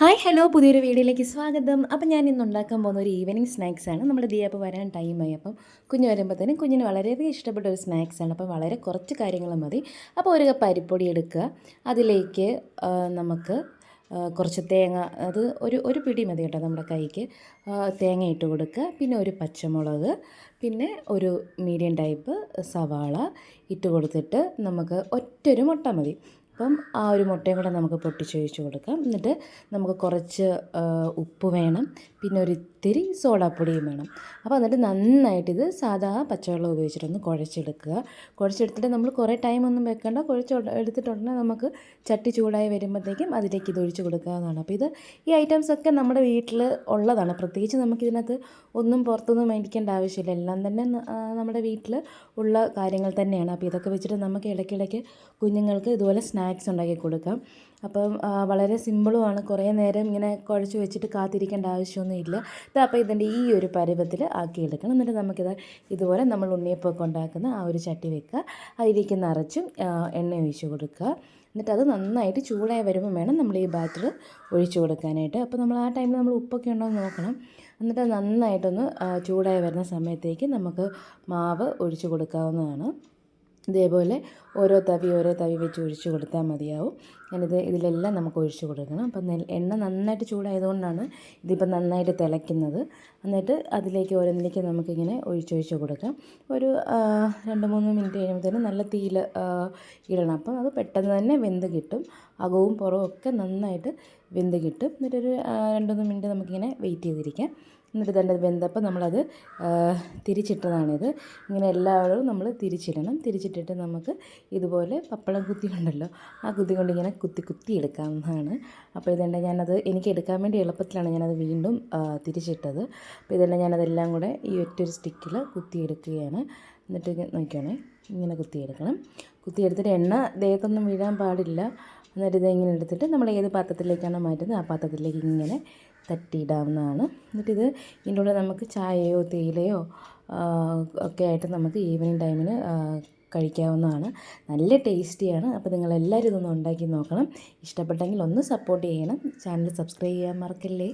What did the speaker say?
Hi hello പുതിയൊരു വീഡിയോയിലേക്ക് സ്വാഗതം. അപ്പം ഞാൻ ഇന്ന് ഉണ്ടാക്കാൻ പോകുന്ന ഒരു ഈവനിങ് സ്നാക്സാണ് നമ്മുടെ ദിയപ്പ് വരാൻ ടൈമായി അപ്പം കുഞ്ഞ് വരുമ്പോഴത്തേനും കുഞ്ഞിന് വളരെയധികം ഇഷ്ടപ്പെട്ട ഒരു സ്നാക്സാണ് അപ്പോൾ വളരെ കുറച്ച് കാര്യങ്ങൾ മതി. അപ്പോൾ ഒരു കപ്പ് അരിപ്പൊടി എടുക്കുക. അതിലേക്ക് നമുക്ക് കുറച്ച് തേങ്ങ അത് ഒരു ഒരു പിടി മതി കേട്ടോ നമ്മുടെ കൈക്ക്. തേങ്ങ ഇട്ട് കൊടുക്കുക. പിന്നെ ഒരു പച്ചമുളക് പിന്നെ ഒരു മീഡിയം ടൈപ്പ് സവാള ഇട്ട് കൊടുത്തിട്ട് നമുക്ക് ഒറ്റൊരു മുട്ട മതി. അപ്പം ആ ഒരു മുട്ടയും കൂടെ നമുക്ക് പൊട്ടിച്ചൊഴിച്ച് കൊടുക്കാം. എന്നിട്ട് നമുക്ക് കുറച്ച് ഉപ്പ് വേണം. പിന്നെ ഒരു ഇത്തിരി സോഡാപ്പൊടിയും വേണം. അപ്പോൾ എന്നിട്ട് നന്നായിട്ട് ഇത് സാധാ പച്ചവെള്ളം ഉപയോഗിച്ചിട്ടൊന്ന് കുഴച്ചെടുക്കുക. കുഴച്ചെടുത്തിട്ട് നമ്മൾ കുറേ ടൈം ഒന്നും വെക്കേണ്ട. കുഴച്ച് എടുത്തിട്ടുണ്ടെങ്കിൽ നമുക്ക് ചട്ടി ചൂടായി വരുമ്പോഴത്തേക്കും അതിലേക്ക് ഇത് ഒഴിച്ച് കൊടുക്കുക എന്നാണ്. അപ്പോൾ ഇത് ഈ ഐറ്റംസൊക്കെ നമ്മുടെ വീട്ടിൽ ഉള്ളതാണ്. പ്രത്യേകിച്ച് നമുക്കിതിനകത്ത് ഒന്നും പുറത്തൊന്നും മേടിക്കേണ്ട ആവശ്യമില്ല. എല്ലാം തന്നെ നമ്മുടെ വീട്ടിൽ ഉള്ള കാര്യങ്ങൾ തന്നെയാണ്. അപ്പോൾ ഇതൊക്കെ വെച്ചിട്ട് നമുക്ക് ഇടയ്ക്കിടയ്ക്ക് കുഞ്ഞുങ്ങൾക്ക് ഇതുപോലെ സ്നാക്സ് ഉണ്ടാക്കി കൊടുക്കാം. അപ്പം വളരെ സിമ്പിളുമാണ് കുറേ നേരം ഇങ്ങനെ കുഴച്ച് വെച്ചിട്ട് കാത്തിരിക്കേണ്ട ആവശ്യമൊന്നുമില്ല ഇത് അപ്പോൾ ഇതിന്റെ ഈ ഒരു പരുവത്തിൽ ആക്കിയെടുക്കണം. എന്നിട്ട് നമുക്കിത് ഇതുപോലെ നമ്മൾ ഉണ്ണിയപ്പമൊക്കെ ഉണ്ടാക്കുന്ന ആ ഒരു ചട്ടി വെക്കുക. അതിലേക്ക് നിറച്ചും എണ്ണ ഒഴിച്ച് കൊടുക്കുക. എന്നിട്ട് അത് നന്നായിട്ട് ചൂടായി വരുമ്പോൾ വേണം നമ്മൾ ഈ ബാറ്റർ ഒഴിച്ചു കൊടുക്കാനായിട്ട്. അപ്പോൾ നമ്മൾ ആ ടൈമിൽ നമ്മൾ ഉപ്പൊക്കെ ഉണ്ടോ എന്ന് നോക്കണം. എന്നിട്ട് നന്നായിട്ടൊന്ന് ചൂടായി വരുന്ന സമയത്തേക്ക് നമുക്ക് മാവ് ഒഴിച്ചു കൊടുക്കാവുന്നതാണ്. ഇതേപോലെ ഓരോ തവി ഓരോ തവി വെച്ച് ഒഴിച്ച് കൊടുത്താൽ മതിയാവും. ഞാനിത് ഇതിലെല്ലാം നമുക്ക് ഒഴിച്ചു കൊടുക്കണം. അപ്പം എണ്ണ നന്നായിട്ട് ചൂടായതുകൊണ്ടാണ് ഇതിപ്പോൾ നന്നായിട്ട് തിളയ്ക്കുന്നത്. എന്നിട്ട് അതിലേക്ക് ഓരോന്നിലേക്ക് നമുക്കിങ്ങനെ ഒഴിച്ചൊഴിച്ച് കൊടുക്കാം. ഒരു രണ്ട് മൂന്ന് മിനിറ്റ് കഴിയുമ്പോഴത്തേനും നല്ല തീയിൽ ഇടണം. അപ്പം അത് പെട്ടെന്ന് തന്നെ വെന്ത് കിട്ടും. അകവും പുറവും ഒക്കെ നന്നായിട്ട് വെന്ത് കിട്ടും. എന്നിട്ടൊരു മൂന്ന് മിനിറ്റ് നമുക്കിങ്ങനെ വെയിറ്റ് ചെയ്തിരിക്കാം. എന്നിട്ട് തന്നെ വെന്തപ്പോൾ നമ്മളത് തിരിച്ചിട്ടതാണിത്. ഇങ്ങനെ എല്ലാവരും നമ്മൾ തിരിച്ചിടണം. തിരിച്ചിട്ടിട്ട് നമുക്ക് ഇതുപോലെ പപ്പടം കുത്തി ഉണ്ടല്ലോ ആ കുത്തി കൊണ്ട് ഇങ്ങനെ കുത്തി കുത്തി എടുക്കാവുന്നതാണ്. അപ്പോൾ ഇതെല്ലാം ഞാനത് എനിക്ക് എടുക്കാൻ വേണ്ടി എളുപ്പത്തിലാണ് ഞാനത് വീണ്ടും തിരിച്ചിട്ടത്. അപ്പോൾ ഇതെല്ലാം ഞാനതെല്ലാം കൂടെ ഈ ഒറ്റൊരു സ്റ്റിക്കിൽ കുത്തിയെടുക്കുകയാണ്. എന്നിട്ട് നോക്കിയാണേ ഇങ്ങനെ കുത്തിയെടുക്കണം. കുത്തിയെടുത്തിട്ട് എണ്ണ ദേഹത്തൊന്നും വീഴാൻ പാടില്ല. എന്നിട്ട് ഇത് ഇങ്ങനെ എടുത്തിട്ട് നമ്മൾ ഏത് പാത്രത്തിലേക്കാണോ മാറ്റുന്നത് ആ പാത്രത്തിലേക്ക് ഇങ്ങനെ തട്ടിയിടാവുന്നതാണ്. എന്നിട്ടിത് ഇതിന്റെ കൂടെ നമുക്ക് ചായയോ തേയിലയോ ഒക്കെ ആയിട്ട് നമുക്ക് ഈവനിങ് ടൈമിന് ആ, കഴിക്കാവുന്നതാണ്. നല്ല ടേസ്റ്റിയാണ്. അപ്പോൾ നിങ്ങളെല്ലാവരും ഇതൊന്ന് ഉണ്ടാക്കി നോക്കണം. ഇഷ്ടപ്പെട്ടെങ്കിൽ ഒന്ന് സപ്പോർട്ട് ചെയ്യണം. ചാനൽ സബ്സ്ക്രൈബ് ചെയ്യാൻ മറക്കല്ലേ?